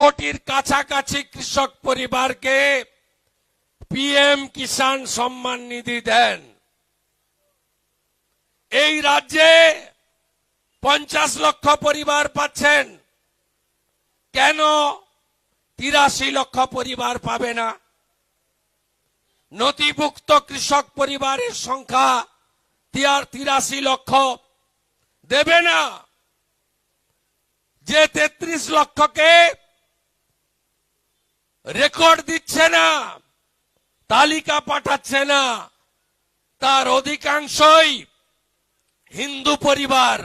কোটির কাছাকাছি কৃষক পরিবারকে পিএম কিষাণ সম্মান নিধি দেন। এই রাজ্যে পঞ্চাশ লক্ষ পরিবার পাচ্ছেন। কেন তিরাশি লক্ষ পরিবার পাবে না? নথিভুক্ত কৃষক পরিবারের সংখ্যা তিরাশি লক্ষ। দেবে না যে তেত্রিশ লক্ষকে রেকর্ড দিচ্ছে না। তালিকা পাঠাচ্ছে না। তার অধিকাংশই হিন্দু পরিবার।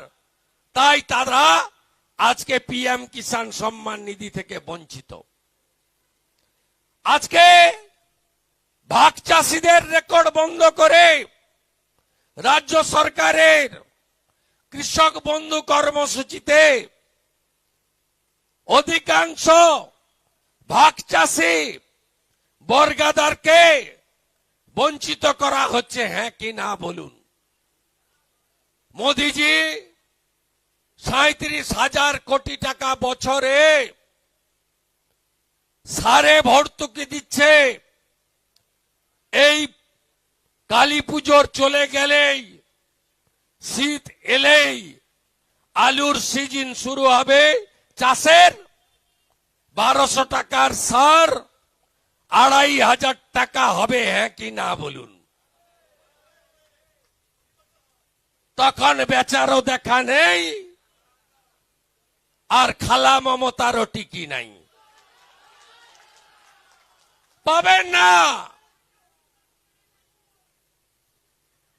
তাই তারা আজকে পিএম কিষাণ সম্মান নিধি থেকে বঞ্চিত। আজকে ভাগ চাষিদের রেকর্ড বন্ধ করে রাজ্য সরকারের কৃষক বন্ধু কর্মসূচিতে অধিকাংশ ভাগ চাষি বর্গাদারকে বঞ্চিত করা হচ্ছে হ্যাঁ কি না বলুন। মোদিজি সাঁত্রিশ হাজার কোটি টাকা বছরে সারে ভর্তুকি দিচ্ছে। এই কালী পুজোর চলে গেলেই শীত এলেই আলুর সিজন শুরু হবে। চাষের বারোশো টাকার সার, আড়াই হাজার টাকা হবে হ্যাঁ কি না বলুন? তখন বেচারও দেখা নেই, আর খালা মমতারও টিকি নাই। পাবেন না!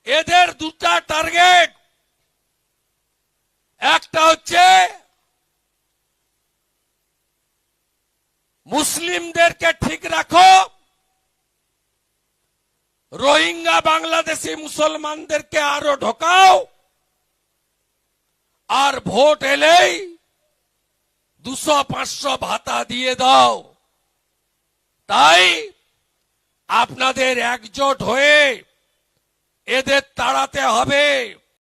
এদের দুটা মুসলিমদেরকে ঠিক রাখো। রোহিঙ্গা বাংলাদেশি মুসলমানদেরকে আরও ঢোকাও। আর ভোট এলেই দুশো পাঁচশো ভাতা দিয়ে দাও। তাই আপনাদের একজোট হয়ে এদের তাড়াতে হবে।